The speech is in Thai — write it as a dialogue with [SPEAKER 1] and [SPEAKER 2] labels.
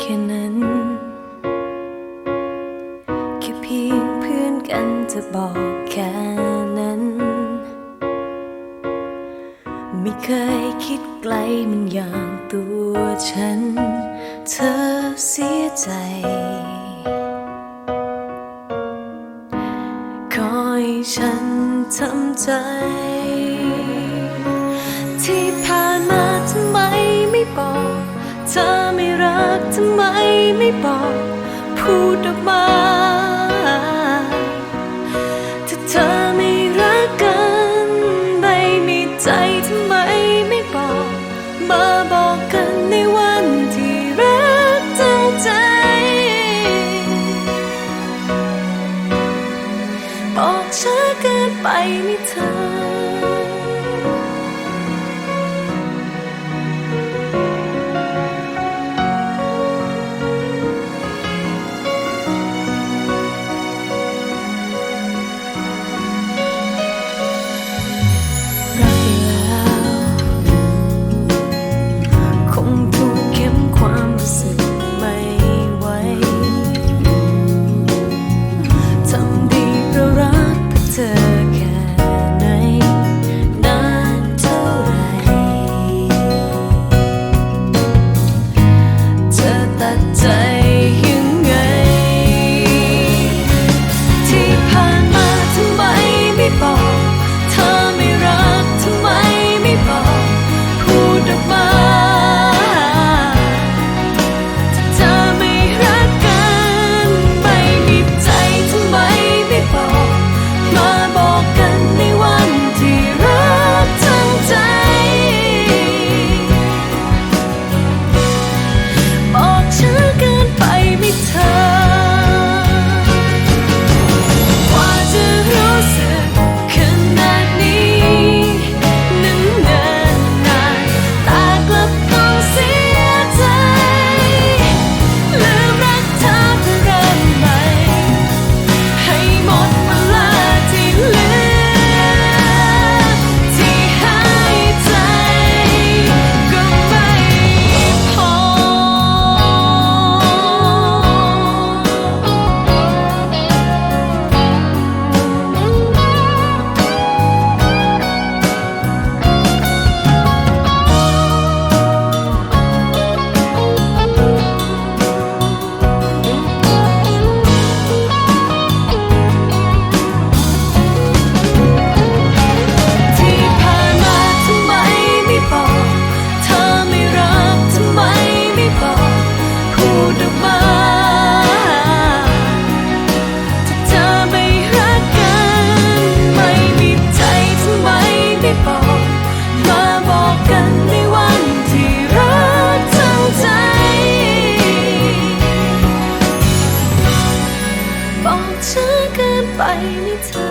[SPEAKER 1] แค่นั้น แค่เพียงเพื่อนกันจะบอกแค่นั้น ไม่เคยคิดไกลมันอย่างตัวฉัน เธอเสียใจ คอยฉันทำใจ ธอไม่รักทำไมไม่บอก พูดออกมา ถ้าเธอไม่รักกันไม่มีใจทำไมไม่บอก มาบอกกันในวันที่รักทั้งใจ บอกช้าเกินไปไม่ 为你走。